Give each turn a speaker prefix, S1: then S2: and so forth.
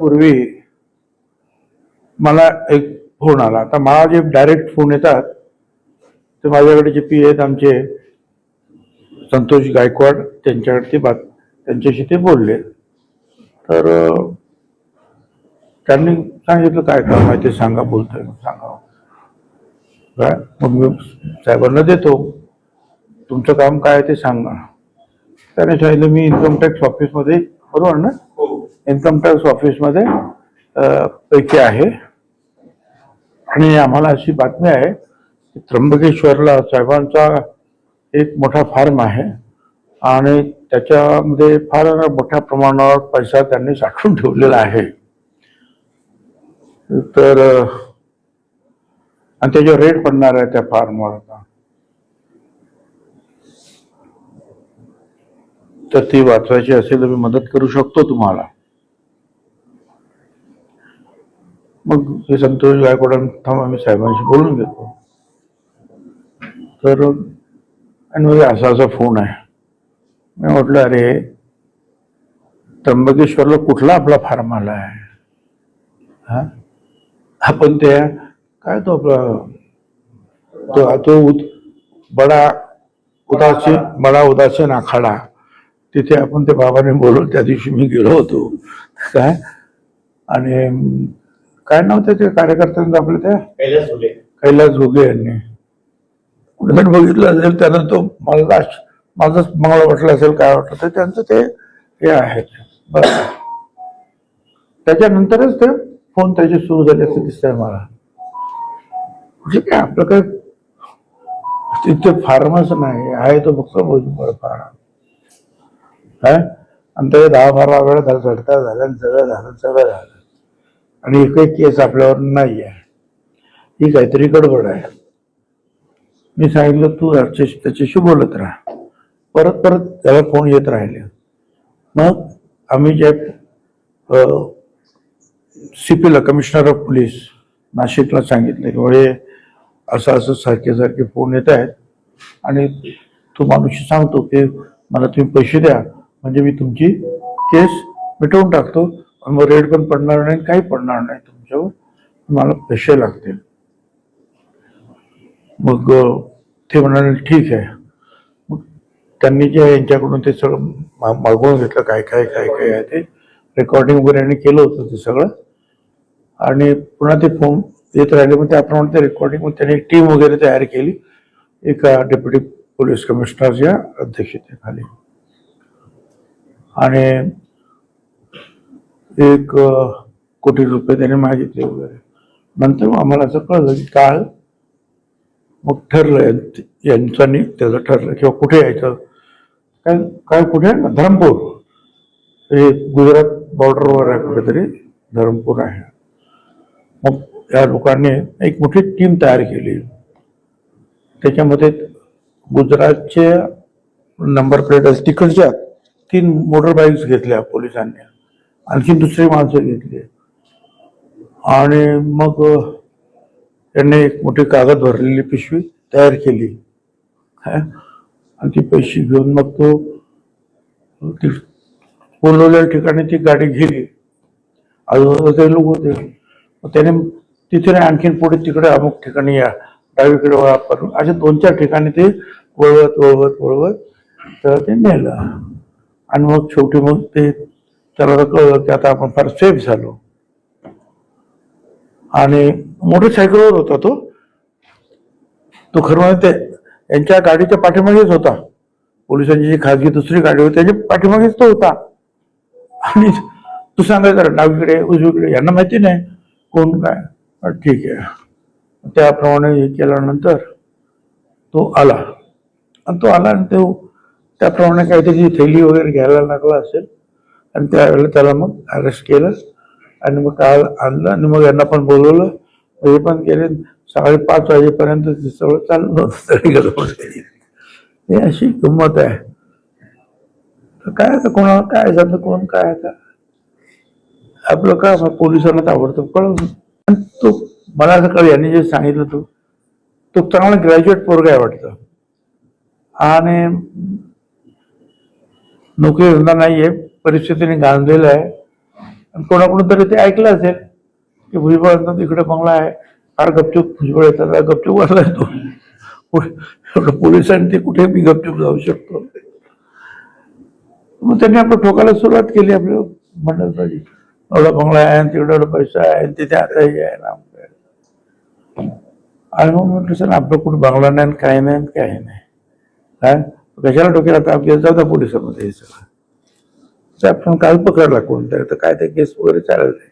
S1: पूर्वी मला एक फोन आला. आता मला जे डायरेक्ट फोन येतात ते माझ्याकडे जे पी आहेत आमचे संतोष गायकवाड त्यांच्याकडे ते बात त्यांच्याशी ते बोलले. तर त्यांनी सांगितलं काय काम आहे ते सांगा बोलतोय सांगा. काय? मग मी साहेबांना देतो. तुमचं काम काय आहे ते सांगा. त्याने सांगितलं मी इन्कम टॅक्स ऑफिसमध्ये बरोबर ना? इन्कम टॅक्स ऑफिसमध्ये पैकी आहे. आणि आम्हाला अशी बातमी आहे की त्र्यंबकेश्वरला साहेबांचा एक मोठा फार्म आहे आणि त्याच्यामध्ये फार मोठ्या प्रमाणावर पैसा त्यांनी साठवून ठेवलेला आहे. तर आणि त्याच्यावर रेट पडणार आहे त्या फार्मवर आता. तर ती वाचवायची असेल तर मी मदत करू शकतो तुम्हाला. मग हे संतोष गायकवाड थांब आम्ही साहेबांशी बोलून घेतो. तर आणि म्हणजे असा असा फोन आहे. मी म्हटलं अरे त्र्यंबकेश्वरला कुठला आपला फार्म आला आहे? हा? आपण त्या काय तो आपला तो तो उत बडा उदासी बडा उदासीन आखाडा. तिथे आपण ते बाबाने बोलवलं त्या दिवशी मी गेलो होतो. काय? आणि काय नाव त्याच्या कार्यकर्त्यांचं आपलं त्या?
S2: कैलास फुले.
S1: कैलास यांनी. कुठे बघितलं असेल त्यानं तो मला माझंच मला वाटलं असेल काय वाटलं तर त्यांचं ते हे आहे. बरं. त्याच्यानंतरच ते फोन त्याचे सुरू झाले असं दिसतंय मला. म्हणजे काय आपलं काय? तिथे फार्मच नाही आहे तो फक्त भोजपुर फार्म. काय? आणि ते दहा बारा वेळा झालं झडता झालं आणि सगळं झालं सगळं झालं. आणि एकही केस आपल्यावर नाही आहे ही काहीतरी गडबड आहे. मी सांगितलं तू त्याच्याशी त्याच्याशी बोलत राहा. परत परत त्याला फोन येत राहिले. मग आम्ही जे सी पीला कमिशनर ऑफ पोलीस नाशिकला सांगितलं की म्हणजे असं असं सारखे सारखे फोन येत आहेत आणि तो माणूस सांगतो की मला तुम्ही पैसे द्या म्हणजे मी तुमची केस मिटवून टाकतो. मग रेड पण पडणार नाही काही पडणार नाही. तुमच्यावर मला पैसे लागतील. मग ते म्हणाले ठीक आहे. मग त्यांनी जे यांच्याकडून ते सगळं मागवून घेतलं. काय काय काय काय आहे ते. रेकॉर्डिंग वगैरे यांनी केलं होतं ते सगळं. आणि पुन्हा ते फोन येत राहिले. मग त्याप्रमाणे ते रेकॉर्डिंग मग त्यांनी एक टीम वगैरे तयार केली. एका डेप्युटी पोलीस कमिशनरच्या अध्यक्षतेखाली. आणि एक कोटी रुपये त्याने मागितले वगैरे. नंतर मग आम्हाला असं कळलं की काल मग ठरलं यांच्यानी त्याचं ठरलं किंवा कुठे यायचं. काय काय कुठे आहे ना धरमपूर. हे गुजरात बॉर्डरवर आहे कुठेतरी धरमपूर आहे. मग या लोकांनी एक मोठी टीम तयार केली. त्याच्यामध्ये गुजरातचे नंबर प्लेट असतील तिकडच्या तीन मोटर बाईक्स घेतल्या पोलिसांनी. आणखी दुसरी माणसं घेतली आणि मग त्यांनी एक मोठी कागद भरलेली पिशवी तयार केली. काय आणि ती पैसे घेऊन मग तो ती बोलवलेल्या ठिकाणी ती गाडी गेली. आजूबाजूला ते लोक होते मग त्याने तिथे आणखीन पुढे तिकडे अमुक ठिकाणी या डावीकडे वळा करून अशा दोन चार ठिकाणी ते वळवत वळवत वळवत तर ते नेलं. आणि मग शेवटी मग ते त्याला कळलं की आता आपण फार सेफ झालो. आणि मोटरसायकलवर होता तो. तो खरं म्हणजे ते यांच्या गाडीच्या पाठीमागेच होता. पोलिसांची जी खाजगी दुसरी गाडी होती त्याच्या पाठीमागेच तो होता. आणि तू सांगायचं डावीकडे उजवीकडे यांना माहिती नाही कोण काय. ठीक आहे. त्याप्रमाणे हे केल्यानंतर तो आला. आणि तो आला आणि तो त्याप्रमाणे काहीतरी थैली वगैरे घ्यायला लागला असेल. आणि त्यावेळेला त्याला मग अरेस्ट केलं. आणि मग काल आणलं आणि मग यांना पण बोलवलं. हे पण केले. सकाळी पाच वाजेपर्यंत ते सगळं चाललं होतं. हे अशी गंमत आहे. तर काय आता कोणाला काय झालं? कोण काय आता? आपलं काय पोलिसांना ताबडतोब कळवलं तो मला असं कळ यांनी जे सांगितलं तो तो चांगला ग्रॅज्युएट पोरगा आहे वाटतं. आणि नोकरी धंदा आहे परिस्थितीने गांधलेलं आहे. आणि कोणाकडून तरी ते ऐकलं असेल की भुजबळांचा इकडे बंगला आहे. फार गपचूप भुजबळ येतात. गपचूप वाचला येतो. पोलिसांनी ते कुठे मी गपचूप जाऊ शकतो. मग त्यांनी आपलं ठोकायला सुरुवात केली आपल्या मंडळाची एवढा बंगला आहे आणि तिकडे एवढा पैसा आहे आणि तिथे आता हे आहे ना. आणि मग म्हटलं सर आपलं कुठं बंगला नाही आणि नाही आणि काही नाही. काय कशाला डोक्याला ताप घेत जाऊ त्या पोलिसामध्ये हे सगळं. ते आपण काल पकडला कोणतरी. तर काय ते केस वगैरे चालत नाही